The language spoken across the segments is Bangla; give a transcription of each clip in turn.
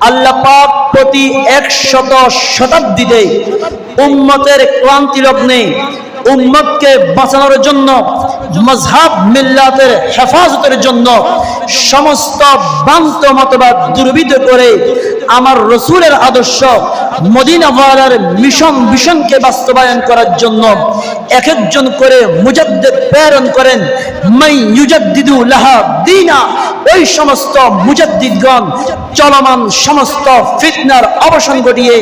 আল্লাহ পাক প্রতি একশত শতাব্দীতে উম্মতের ক্লান্তি লগ্নে উম্মতকে বাঁচানোর জন্য মজহাব মিল্লাতের হেফাজতের জন্য সমস্ত বান্ত মতবাদ দুর্বৃত করে আমার রসুলের আদর্শ মদিনা ওয়ালার মিশন মিশনকে বাস্তবায়ন করার জন্য এক একজন করে মুজাদ্দিদ প্রেরণ করেন, মাই ইউজাদ্দিদু লাহা দিনা। ওই সমস্ত মুজাদ্দিদগণ চলমান সমস্ত ফিতনার অবসান ঘটিয়ে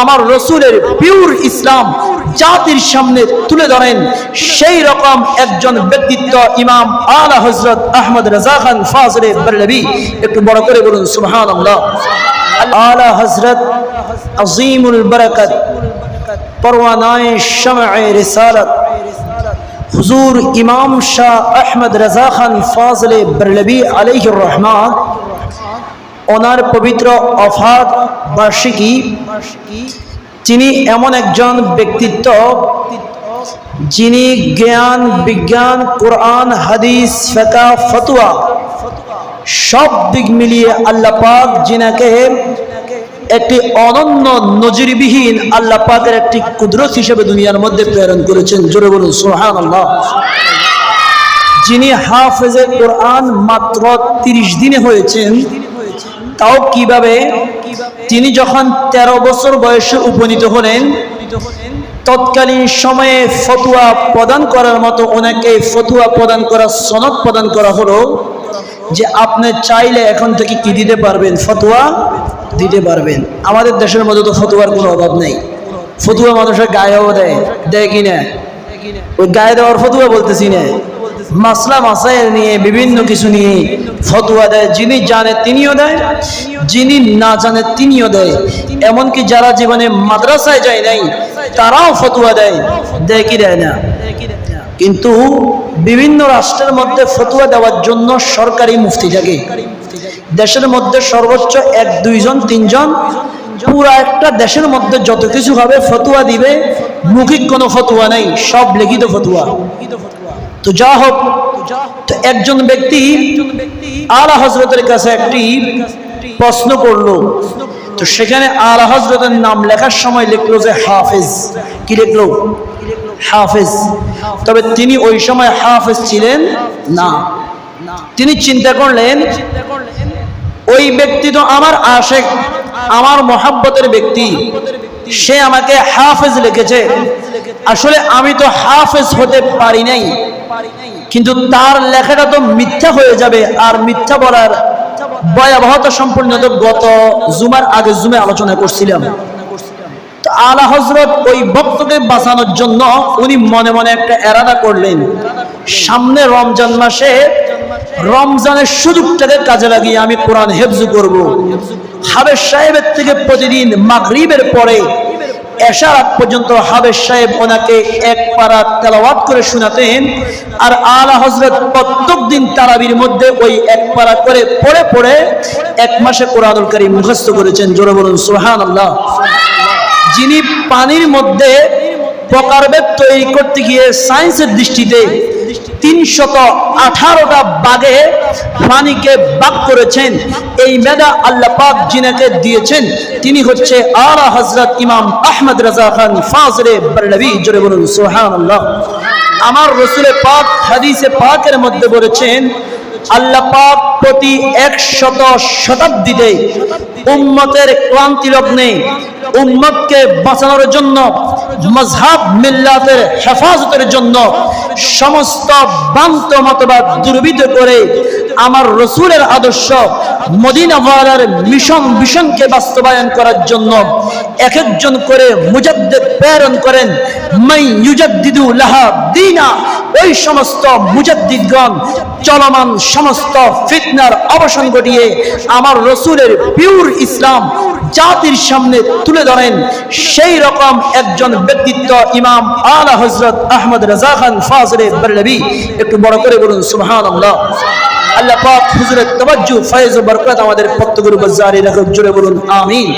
আমার রসুলের পিওর ইসলাম জাতির সামনে তুলে ধরেন, সেই রকম একজন ব্যক্তিত্ব ইমাম আলা হজরত আহমদ রাজা খান ফাজরে বল্লবী একটু বড় করে বলুন আল্লাহ আলা হজরত আজিমুল বরকত, পরওয়ানায় শামআ রিসালাত। হুজুর ইমাম শাহ আহমদ রাজা খান ফাজলে বরলবী আলাইহির রহমান, ওনার পবিত্র অফাত বার্ষিকী তিনি এমন একজন ব্যক্তিত্ব যিনি জ্ঞান, বিজ্ঞান, কোরআন, হাদিস ফেকা ফতুয়া সব দিক মিলিয়ে আল্লাহ পাক যিনাকে একটি অনন্য নজিরবিহীন আল্লাহ পাকের একটি কুদরত হিসেবে দুনিয়ার মধ্যে প্রেরণ করেছেন। জোরে বলুন সোহান আল্লাহ যিনি হাফেজে কোরআন মাত্র তিরিশ দিনে হয়েছেন তাও কীভাবে? তিনি যখন ১৩ বছর বয়সে উপনীত হলেন, তৎকালীন সময়ে ফতুয়া প্রদান করার মতো ওনাকে ফতুয়া প্রদান করা, সনদ প্রদান করা হলো যে আপনি চাইলে এখন থেকে কি দিতে পারবেন? ফতুয়া দিতে পারবেন। আমাদের দেশের মধ্যে তো ফতুয়ার কোনো অভাব নেই। ফতুয়া মানুষের গায়েও দেয়। দেয় কি না? ওই গায়ে দেওয়ার ফতুয়া বলতেছি না। মাসলা, মাসাইল নিয়ে, বিভিন্ন কিছু নিয়ে ফতুয়া দেয়। যিনি জানে, তিনিও দেয়। যিনি না জানে, তিনিও দেয়। এমনকি যারা জীবনে মাদ্রাসায় যায় নাই, তারাও ফতুয়া দেয়। দেয় কি, দেয় না? কিন্তু বিভিন্ন রাষ্ট্রের মধ্যে ফতুয়া দেওয়ার জন্য সরকারি মুফতি থাকে দেশের মধ্যে সর্বোচ্চ এক, দুইজন, তিনজন, পুরা একটা দেশের মধ্যে যত কিছু হবে ফতুয়া দিবে, মুখিক কোনো ফতুয়া নেই, সব লিখিত ফতুয়া। তো যা হোক, তো একজন ব্যক্তি আলা হজরতের কাছে একটি প্রশ্ন করল। তো সেখানে আলা হজরতের নাম লেখার সময় লিখলো যে হাফেজ। কি লিখলো? হাফেজ। তবে তিনি ওই সময় হাফেজ ছিলেন না। তিনি চিন্তা করলেন, ওই ব্যক্তি তো আমার আশেক, আমার মহাব্বতের ব্যক্তি, সে আমাকে হাফেজ লিখেছে। আসলে আমি তো হাফেজ হতে পারি নাই। কিন্তু তার লেখাটা তো মিথ্যা হয়ে যাবে আর মিথ্যা বলার ভয়াবহতা সম্পূর্ণ তো গত জুমার আগে জুমে আলোচনা করছিলাম। আলা হজরত ওই ভক্তকে বাঁচানোর জন্য উনি মনে মনে একটা এরাদা করলেন। সামনে রমজান মাসে রমজানের সুযোগটাকে কাজে লাগিয়ে আমি কোরআন হেফজু করব। হাবের সাহেবের থেকে প্রতিদিন মাগরিবের পরে এশার পর্যন্ত হাবেশ সাহেব ওনাকে এক পাড়া তেলাওয়াত করে শোনাতেন আর আলা হজরত প্রত্যেক দিন তারাবির মধ্যে ওই এক পাড়া করে পড়ে পড়ে এক মাসে কোরআনুল কারীম মুখস্থ করেছেন। জোরে বলুন সোহান আল্লাহ যিনি পানির মধ্যে প্রকারভেদ তৈরি করতে গিয়ে সায়েন্সের দৃষ্টিতে তিনশত আঠারোটা বাগে পানিকে বাগ করেছেন। এই মেধা আল্লাহ পাক জিনাকে দিয়েছেন। তিনি হচ্ছে আলা হজরত ইমাম আহমদ রাজা খান ফাজরে বল্লবী জোরে বলুন, সুবহানাল্লাহ। আমার রসুলে পাক হাদিসে পাকের মধ্যে বলেছেন, আল্লাহ পাক প্রতি একশত শতাব্দীতে উম্মতের ক্লান্তি লগ্নে উম্মতকে বাঁচানোর জন্য মজহাব মিল্লাতের হেফাজতের জন্য সমস্ত বান্ত মতবাদ দুর্বৃত করে আমার রসুলের আদর্শ মদিনা ওয়ালার মিশন মিশনকে বাস্তবায়ন করার জন্য এক একজন করে মুজাদ্দিদ প্রেরণ করেন, মাই ইউজাদ্দিদু লাহা দিনা। ওই সমস্ত মুজাদ্দিদগণ চলমান সমস্ত ফিতনার অবসান ঘটিয়ে আমার রসুলের পিওর ইসলাম জাতির সামনে তুলে ধরেন, সেই রকম একজন ব্যক্তিত্ব ইমাম আলা হজরত আহমদ রাজা খান ফাজরে বল্লবী একটু বড় করে বলুন সুহান আল্লাহ আল্লাহ পাক হুজুরের তবাজ্জু ফয়েজ বরকত আমাদের পত্তগুরু উপর জারি রাখুক জুড়ে বলুন, আমিন।